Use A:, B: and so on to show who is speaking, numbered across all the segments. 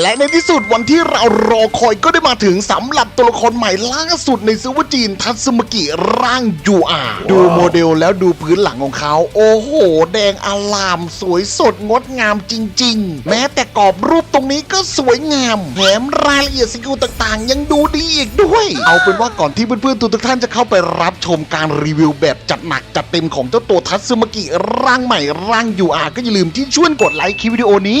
A: และในที่สุดวันที่เรารอคอยก็ได้มาถึงสำหรับตัวละครใหม่ล่าสุดในซูเปอร์จีนทัตสึมกิร่างยูอา ดูโมเดลแล้วดูพื้นหลังของเขา โอ้โห แดงอลาม สวยสดงดงามจริง ๆ แม้แต่กรอบรูปตรงนี้ก็สวยงามแถมรายละเอียดสกิลต่างๆ ยังดูดีอีกด้วย เอาเป็นว่าก่อนที่เพื่อนๆทุกท่านจะเข้าไปรับชมการรีวิวแบบจัดหนักจัดเต็มของเจ้าตัวทัตสึมกิร่างใหม่ร่างยูอาก็อย่าลืมที่ช่วยกดไลค์คลิปวิดีโอนี้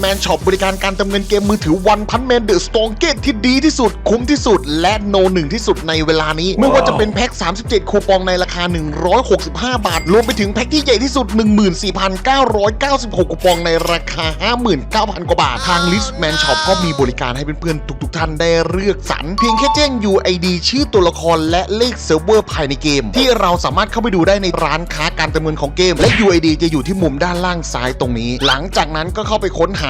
A: แมนช็อปบริการการเติมเงินเกมมือถือวันพันแมนเดอะสตองเกตที่ดีที่สุด คุ้มที่สุด และโนหนึ่งที่สุดในเวลานี้ ไม่ว่าจะเป็นแพ็ค 37 คูปองในราคา 165 บาท รวมไปถึงแพ็คที่ใหญ่ที่สุด 14,996 คูปองในราคา 59,000 กว่าบาท ทางลิสแมนช็อปก็มีบริการให้เพื่อนๆทุกๆท่านได้เลือกสรรเพียงแค่แจ้ง UID ชื่อตัวละครและเลขเซิร์ฟเวอร์ภายในเกม ที่เราสามารถเข้าไปดูได้ในร้านค้าการเติมเงินของเกม และ UID จะอยู่ที่มุมด้านล่างซ้ายตรงนี้ หลังจากนั้นก็เข้าไปค้นหา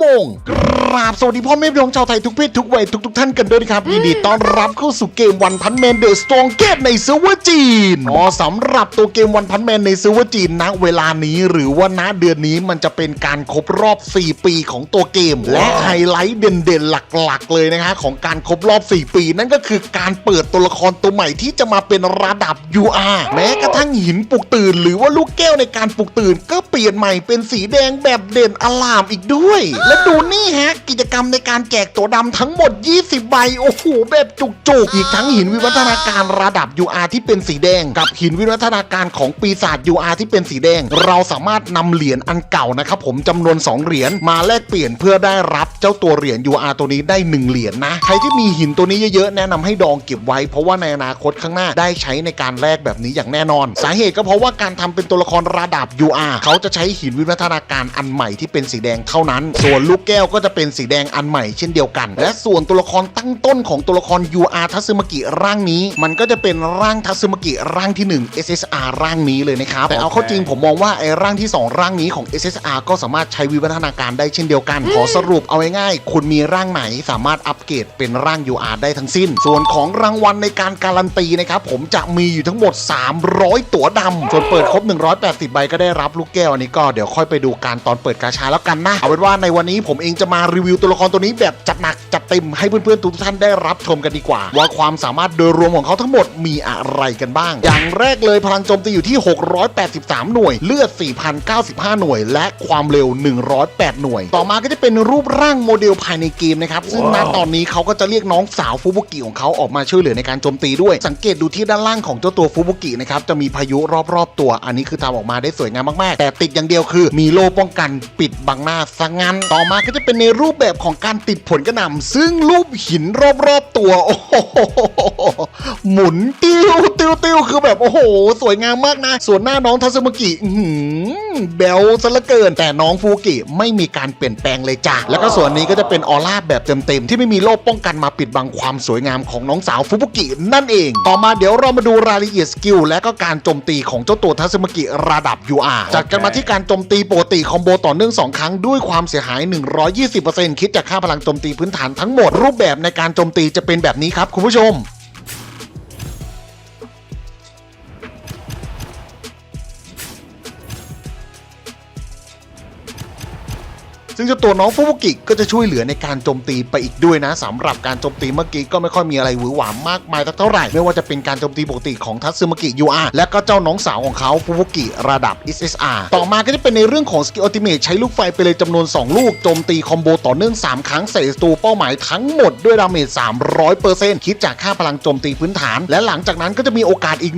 A: มงกราบสวัสดีพ่อแม่พี่น้องชาวไทยทุกเพศทุกวัยทุกๆท่านกันด้วยนะครับยินดีต้อนรับเข้าสู่เกมวันพันแมนเดอะสตองเกตในเซิร์ฟเวอร์จีนอ๋อสำหรับตัวเกมวันพันแมนในเซิร์ฟเวอร์จีนณเวลานี้หรือว่าณเดือนนี้มันจะเป็นการครบรอบ 4 ปีของตัวเกม และไฮไลท์เด่นๆหลักๆ เลยนะฮะของการครบรอบ 4 ปี นั่นก็คือการเปิดตัวละครตัวใหม่ที่จะมาเป็นระดับ UR แม้กระทั่งหินปลุกตื่น หรือว่าลูกแก้วในการปลุกตื่น ก็เปลี่ยนใหม่เป็นสีแดงแบบเด่นอลามอีกด้วยและดูนี่ฮะ กิจกรรมในการแจกตัวดำทั้งหมด 20 ใบ โอ้โห แบบจุกๆ อีกทั้งหินวิวัฒนาการระดับ UR ที่เป็นสีแดง กับหินวิวัฒนาการของปีศาจ UR ที่เป็นสีแดง เราสามารถนำเหรียญอันเก่านะครับผมจำนวน 2 เหรียญมาแลกเปลี่ยนเพื่อได้รับเจ้าตัวเหรียญ UR ตัวนี้ได้ 1 เหรียญนะใครที่มีหินตัวนี้เยอะๆแนะนำให้ดองเก็บไว้ เพราะว่าในอนาคตข้างหน้าได้ใช้ในการแลกแบบนี้อย่างแน่นอน สาเหตุก็เพราะว่าการทำเป็นตัวละครระดับ UR เขาจะใช้หินวิวัฒนาการอันใหม่ที่เป็นสีแดงเท่านั้นส่วนลูกแก้วก็จะเป็นสีแดงอันใหม่เช่นเดียวกัน และส่วนตัวละครตั้งต้นของตัวละคร UR ทัซึมากิร่างนี้ มันก็จะเป็นร่างทัซึมากิร่างที่ 1 SSR ร่างนี้เลยนะครับ แต่เอาเข้าจริงผมมองว่าไอ้ร่างที่ 2 ร่างนี้ของ SSR ก็สามารถใช้วิวัฒนาการได้เช่นเดียวกัน ขอสรุปเอาง่ายๆคุณมีร่างไหนสามารถอัปเกรดเป็นร่าง UR ได้ทั้งสิ้น ส่วนของรางวัลในการการันตีนะครับผมจะมีอยู่ทั้งหมด 300 ตั๋วดำส่วนเปิดครบ 180 ใบก็ได้รับลูกแก้วอันนี้ก็เดี๋ยวค่อยไปดูการตอนเปิดกาชาแล้วกันนะเอาเป็นว่าในวันนี้ผมเองจะมารีวิวตัวละครตัวนี้แบบจัดหนักจัดเต็มให้เพื่อนๆทุกท่านได้รับชมกันดีกว่า ว่าความสามารถโดยรวมของเขาทั้งหมดมีอะไรกันบ้าง อย่างแรกเลยพลังโจมตีอยู่ที่ 683 หน่วย เลือด 4,095 หน่วย และความเร็ว 108 หน่วย ต่อมาก็จะเป็นรูปร่างโมเดลภายในเกมนะครับ ซึ่งณตอนนี้เขาก็จะเรียกน้องสาวฟูบุกิของเขาออกมาช่วยเหลือในการโจมตีด้วย สังเกตดูที่ด้านล่างของเจ้าตัวฟูบุกินะครับ จะมีพายุรอบๆตัว อันนี้คือทำออกมาได้สวยงามมากๆ แต่ติดอย่างเดียวคือ มีโล่ป้องกันปิดบังหน้าซะงั้นต่ออมาก็จะเป็นในรูปแบบของการติดผลกระหน่ำซึ่งรูปหินรอบๆตัวโอ้โหหมุนติ้วติ้วติ้วคือแบบโอ้โห สวยงามมากนะ ส่วนหน้าน้องทัศมุกิอือหือแบลซะเหลือเกิน แต่น้องฟูกิไม่มีการเปลี่ยนแปลงเลยจ้ะแล้วก็ส่วนนี้ก็จะเป็นออร่าแบบเต็มๆที่ไม่มีโล่ป้องกันมาปิดบังความสวยงามของน้องสาวฟูบุกินั่นเอง ต่อมาเดี๋ยวเรามาดูรายละเอียดสกิลและก็การโจมตีของเจ้าตัวทัศมากิระดับ UR จัดกันมาที่การโจมตีปกติคอมโบต่อเนื่องสองครั้งด้วยความเสียหาย 120%คิดจากค่าพลังโจมตีพื้นฐานทั้งหมดรูปแบบในการโจมตีจะเป็นแบบนี้ครับคุณผู้ชม ซึ่งเจ้าตัวน้องฟูบุกิก็จะช่วยเหลือในการโจมตีไปอีกด้วยนะสำหรับการโจมตีเมื่อกี้ก็ไม่ค่อยมีอะไรหวือหวามมากมายสักเท่าไหร่ไม่ว่าจะเป็นการโจมตีปกติของทัตสึมากิ UR และก็เจ้าน้องสาวของเขาฟูบุกิระดับ SSR ต่อมาก็จะเป็นในเรื่องของสกิลอัลติเมทใช้ลูกไฟไปเลยจำนวน 2 ลูกโจมตีคอมโบต่อเนื่อง 3 ครั้งใส่ศัตรูเป้าหมายทั้งหมดด้วยดาเมจ300%คิดจากค่าพลังโจมตีพื้นฐาน และหลังจากนั้นก็จะมีโอกาสอีก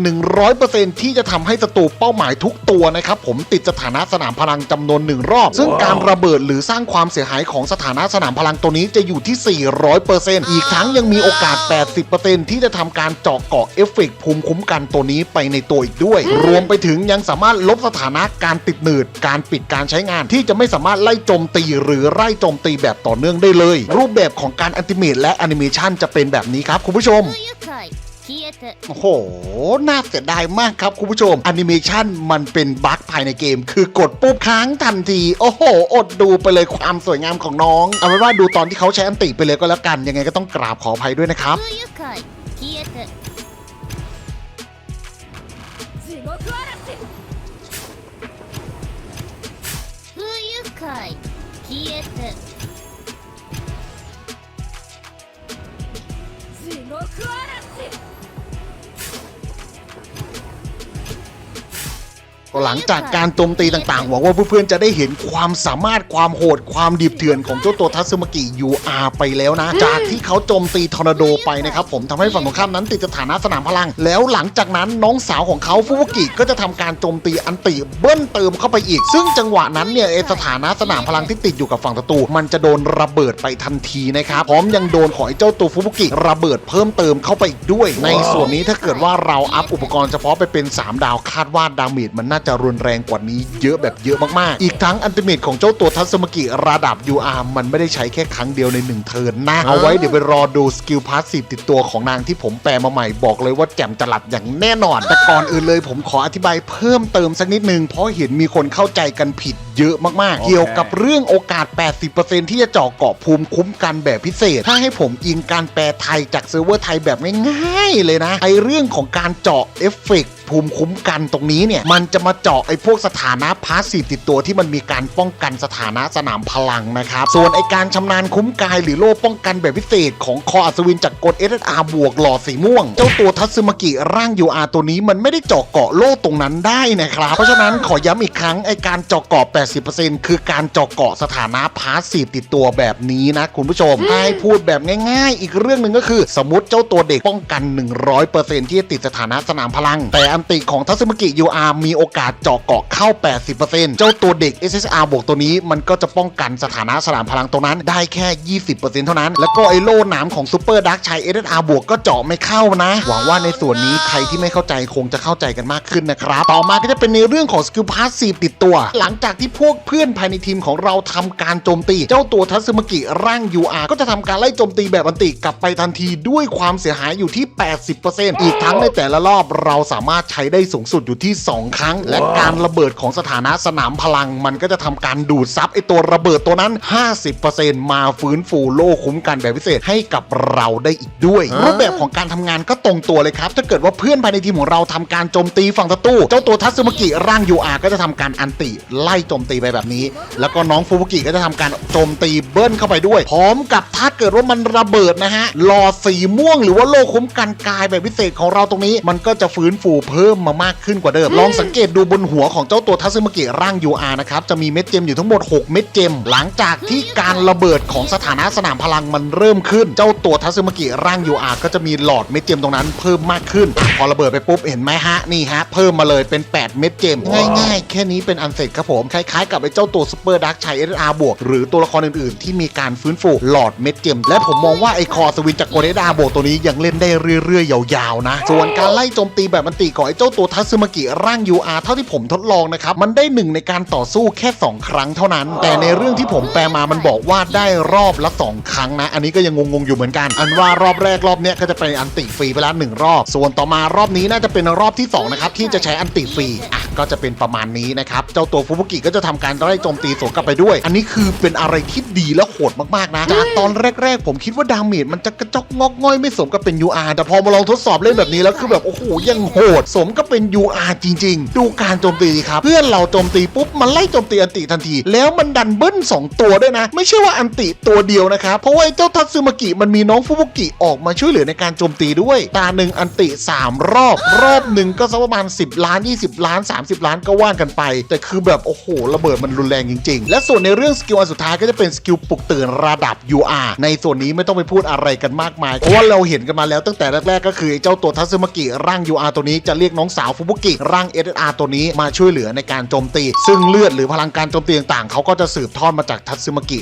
A: 100%ที่จะทำให้ศัตรูเป้าหมายทุกตัวนะครับผมติดสถานะสนามพลังจำนวนหนึ่งรอบ ซึ่งการระเบิดหรือสร้างความเสียหายของสถานะสนามพลังตัวนี้จะอยู่ที่ 400%อีกทั้งยังมีโอกาส 80%ที่จะทำการเจาะเกาะเอฟเฟกภูมิคุ้มกันตัวนี้ไปในตัวอีกด้วย รวมไปถึงยังสามารถลบสถานะการติดหนืด การปิดการใช้งานที่จะไม่สามารถไล่โจมตีหรือไล่โจมตีแบบต่อเนื่องได้เลย รูปแบบของการอันติเมตและแอนิเมชันจะเป็นแบบนี้ครับคุณผู้ชม โอ้โห น่าเสียดายมากครับคุณผู้ชมแอนิเมชันมันเป็นบั๊กภายในเกม คือกดปุ๊บค้างทันที โอ้โห อดดูไปเลยความสวยงามของน้อง เอาเป็นว่าดูตอนที่เขาใช้อันติไปเลยก็แล้วกัน ยังไงก็ต้องกราบขออภัยด้วยนะครับ
B: 不愉快消えて
C: 地獄嵐
A: หลังจากการโจมตีต่างๆ หวังว่าเพื่อนๆจะได้เห็นความสามารถความโหดความดิบเถื่อนของเจ้าตัวทัตสึมากิ UR ไปแล้วนะ จากที่เขาโจมตีทอร์นาโดไปนะครับผมทำให้ฝั่งตรงข้ามนั้นติดสถานะสนามพลัง แล้วหลังจากนั้นน้องสาวของเขาฟุบุกิก็จะทำการโจมตีอันติเบิ้ลเติมเข้าไปอีก ซึ่งจังหวะนั้นเนี่ยสถานะสนามพลังที่ติดอยู่กับฝั่งศัตรูมันจะโดนระเบิดไปทันทีนะครับพร้อมยังโดนของไอ้เจ้าตัวฟุบุกิระเบิดเพิ่มเติมเข้าไปอีกด้วย ในส่วนนี้ถ้าเกิดว่าเราอัพอุปกรณ์เฉพาะไปเป็น 3 ดาวคาดว่าดาเมจมันน่าจะรุนแรงกว่านี้เยอะแบบเยอะมากๆ อีกทั้งอันติเมตของเจ้าตัวทัศมกิระดับ UR มันไม่ได้ใช้แค่ครั้งเดียวใน 1 เทิร์นนะเอาไว้เดี๋ยวไปรอดูสกิลพาสซีฟติดตัวของนางที่ผมแปลมาใหม่บอกเลยว่าแจ่มจลัดอย่างแน่นอน แต่ก่อนอื่นเลยผมขออธิบายเพิ่มเติมสักนิดนึงเพราะเห็นมีคนเข้าใจกันผิดเยอะมากๆ เกี่ยวกับเรื่องโอกาส 80%ที่จะเจาะเกาะภูมิคุ้มกันแบบพิเศษ ถ้าให้ผมอิงการแปลไทยจากเซิร์ฟเวอร์ไทยแบบง่ายๆเลยนะไอเรื่องของการเจาะเอฟเฟกต์ ภูมิคุ้มกันตรงนี้เนี่ย มันจะมาเจาะไอ้พวกสถานะพาสซีฟติดตัวที่มันมีการป้องกันสถานะสนามพลังนะครับ ส่วนไอ้การชำนาญคุ้มกายหรือโล่ป้องกันแบบพิเศษ ของคออัศวินจากกฎ SSR บวกหลอดสีม่วง เจ้าตัวทัตสึมกิร่าง UR ตัวนี้มันไม่ได้เจาะเกาะโล่ตรงนั้นได้นะครับ เพราะฉะนั้นขอย้ำอีกครั้งไอ้การเจาะเกาะ 80%คือการเจาะเกาะสถานะพาสซีฟติดตัวแบบนี้นะคุณผู้ชมให้พูดแบบง่าย ๆ อีกเรื่องหนึ่งก็คือ สมมติเจ้าตัวเด็กป้องกัน 100%ที่จะติดสถานะสนามพลัง แต่อันติของทัศมกิ UR มีโอกาสเจาะเกาะเข้า 80%เจ้าตัวเด็ก SSR บวกตัวนี้มันก็จะป้องกันสถานะสนามพลังตรงนั้นได้แค่ 20%เท่านั้น แล้วก็ไอโล่หนามของซูเปอร์ดักชัย SSR บวกก็เจาะไม่เข้านะ หวังว่าในส่วนนี้ใครที่ไม่เข้าใจคงจะเข้าใจกันมากขึ้นนะครับ ต่อมาก็จะเป็นในเรื่องของสกิลพาสซีฟติดตัว หลังจากที่พวกเพื่อนภายในทีมของเราทำการโจมตี เจ้าตัวทัศมกิร่าง UR ก็จะทำการไล่โจมตีแบบอันติกลับไปทันทีด้วยความเสียหายอยู่ที่ 80%อีกทั้งในแต่ละรอบเราสามารถใช้ได้สูงสุดอยู่ที่ 2 ครั้ง และการระเบิดของสถานะสนามพลัง มันก็จะทำการดูดซับไอตัวระเบิดตัวนั้น 50%มาฟื้นฟูโล่คุ้มกันแบบพิเศษให้กับเราได้อีกด้วย รูปแบบของการทำงานก็ตรงตัวเลยครับ ถ้าเกิดว่าเพื่อนภายในทีมของเราทำการโจมตีฝั่งศัตรูเจ้าตัวทัตสึมากิร่าง UR ก็จะทำการอันติไล่โจมตีไปแบบนี้ แล้วก็น้องฟูบุกิก็จะทำการโจมตีเบิ้ลเข้าไปด้วย พร้อมกับถ้าเกิดว่ามันระเบิดนะฮะหลอดสีม่วงหรือว่าโล่คุ้มกันกายแบบพิเศษของเราตรงนี้ มันก็จะฟื้นฟูเพิ่มมามากขึ้นกว่าเดิม ลองสังเกตดูบนหัวของเจ้าตัวทัตสึมากิร่าง UR นะครับ จะมีเม็ดเจมอยู่ทั้งหมด 6 เม็ดเจม หลังจากที่การระเบิดของสถานะสนามพลังมันเริ่มขึ้น เจ้าตัวทัตสึมากิร่าง UR ก็จะมีหลอดเม็ดเจมตรงนั้นเพิ่มมากขึ้น พอระเบิดไปปุ๊บเห็นไหมฮะนี่ฮะเพิ่มมาเลยเป็น 8 เม็ดเจม ง่ายๆ แค่นี้เป็นอันเสร็จครับผมคล้ายๆ กับไอ้เจ้าตัวซูเปอร์ดักชัย SR บวกหรือตัวละครอื่นๆ ที่มีการฟื้นฟูหลอดเม็ดเจมและผมมองว่าไอ้คอสวินจากโกเดดาบวกตัวนี้ยังเล่นได้เรื่อยๆยาวๆนะส่วนการไล่โจมตีแบบมันติของไอ้เจ้าตัวทัสึมากิร่าง UR เท่าที่ผมทดลองนะครับ มันได้หนึ่งในการต่อสู้แค่ 2 ครั้งเท่านั้น แต่ในเรื่องที่ผมแปลมามันบอกว่าได้รอบละ 2 ครั้งนะ อันนี้ก็ยังงงๆอยู่เหมือนกัน อันว่ารอบแรกรอบเนี้ยก็จะเป็นอันติฟรีไปแล้วหนึ่งรอบ ส่วนต่อมารอบนี้น่าจะเป็นรอบที่สองนะครับที่จะใช้อันติฟรีอะ ก็จะเป็นประมาณนี้นะครับ เจ้าตัวฟูบุกิก็จะทำการไล่โจมตีสวนกลับไปด้วย อันนี้คือเป็นอะไรที่ดีและโหดมากๆนะจากตอนแรก ๆ ผมคิดว่าดาเมจมันจะกระจอกงอกง่อยไม่สมกับเป็น UR แต่พอมาลองทดสอบเล่นแบบนี้แล้วคือแบบโอ้โหยังโหด สมกับเป็น UR จริง ๆ ดูการโจมตีครับ เพื่อนเราโจมตีปุ๊บมันไล่โจมตีอันติทันที แล้วมันดันเบิ้ลสองตัวด้วยนะ ไม่ใช่ว่าอันติตัวเดียวนะครับ เพราะว่าไอ้เจ้าทัตสึมากิมันมีน้องฟูบุกิออกมาช่วยเหลือในการโจมตีด้วย ตาหนึ่งอันติ 3 รอบ รอบหนึ่งก็สักประมาณ 10 ล้าน 20 ล้าน30 ล้านก็ว่างกันไป แต่คือแบบโอ้โห ระเบิดมันรุนแรงจริง ๆ และส่วนในเรื่องสกิลอันสุดท้ายก็จะเป็นสกิลปลุกตื่นระดับ UR ในส่วนนี้ไม่ต้องไปพูดอะไรกันมากมาย เพราะว่าเราเห็นกันมาแล้วตั้งแต่แรกๆ ก็คือเจ้าตัวทัซึมากิร่าง UR ตัวนี้จะเรียกน้องสาวฟุบุกิร่าง SSR ตัวนี้มาช่วยเหลือในการโจมตี ซึ่งเลือดหรือพลังการโจมตีต่างๆเขาก็จะสืบทอดมาจากทัซึมากิ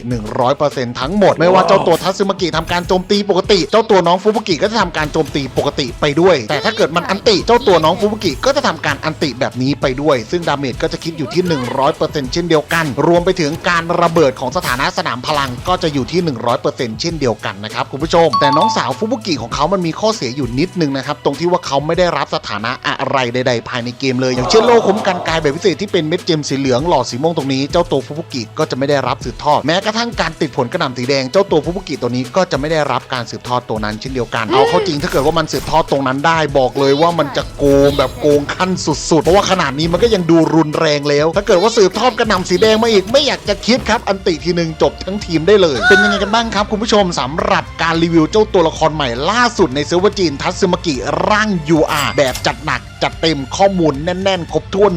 A: 100%ทั้งหมด ไม่ว่าเจ้าตัวทัซึมากิทำการโจมตีปกติ เจ้าตัวน้องฟุบุกิก็จะทำการโจมตีปกติไปด้วย แต่ถ้าเกิดมันอันติเจ้าตัวน้องฟุบุกิก็จะทำการอันติแบบนี้ไปด้วย ซึ่งดาเมจก็จะคิดอยู่ที่ 100%เช่นเดียวกัน รวมไปถึงการระเบิดของสถานะสนามพลังก็จะอยู่ที่ 100%เช่นเดียวกันนะครับคุณผู้ชม แต่น้องสาวฟุบุกิของเขามันมีข้อเสียอยู่นิดนึงนะครับตรงที่ว่าเขาไม่ได้รับสถานะอะไรใด ๆ ภายในเกมเลย อย่างเช่นโล่คุ้มกันกายแบบพิเศษที่เป็นเม็ดเจมสีเหลืองหลอดสีม่วงตรงนี้เจ้าตัวฟุบุกิก็จะไม่ได้รับสืบทอดแม้กระทั่งการติดผลกระหน่ำสีแดงเจ้าตัวฟุบุกิตัวนี้ก็จะไม่ได้รับการสืบทอดตัวนั้นเช่นเดียวกันเอาเข้าจริงถ้าเกิดว่ามันสืบทอดตรงนั้นได้บอกเลยว่ามันจะโกงแบบโกงขั้นสุดๆ เพราะว่าขนาดนี้มันก็ยังดูรุนแรงแล้ว ถ้าเกิดว่าสืบทอดกระหน่ำสีแดงมาอีกไม่อยากจะคิดครับ อันติทีหนึ่งจบทั้งทีมได้เลย เป็นยังไงกันบ้างครับ คุณผู้ชมสำหรับการรีวิวเจ้าตัวละครใหม่ล่าสุดในเซิร์ฟเวอร์จีนทัตสึมากิร่าง UR แบบจัดหนัก จัดเต็มข้อมูลแน่น ๆ ครบถ้วน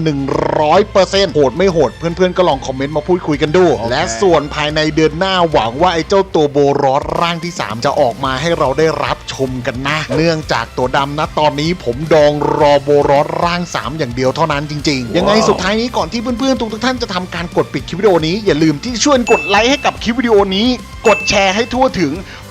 A: 100%โหดไม่โหด เพื่อนๆ ก็ลองคอมเมนต์มาพูดคุยกันดู และส่วนภายในเดือนหน้าหวังว่าไอ้เจ้าตัวโบรอสร่างที่ 3 จะออกมาให้เราได้รับชมกันนะ เนื่องจากตัวดำนะตอนนี้ผมดองรอโบรอสร่าง 3 อย่างเดียวเท่านั้นจริง ๆ ยังไงสุดท้ายนี้ก่อนที่เพื่อนๆ ทุกๆท่านจะทำการกดปิดคลิปวิดีโอนี้อย่าลืมที่ช่วยกดไลค์ให้กับคลิปวิดีโอนี้ กดแชร์ให้ทั่วถึง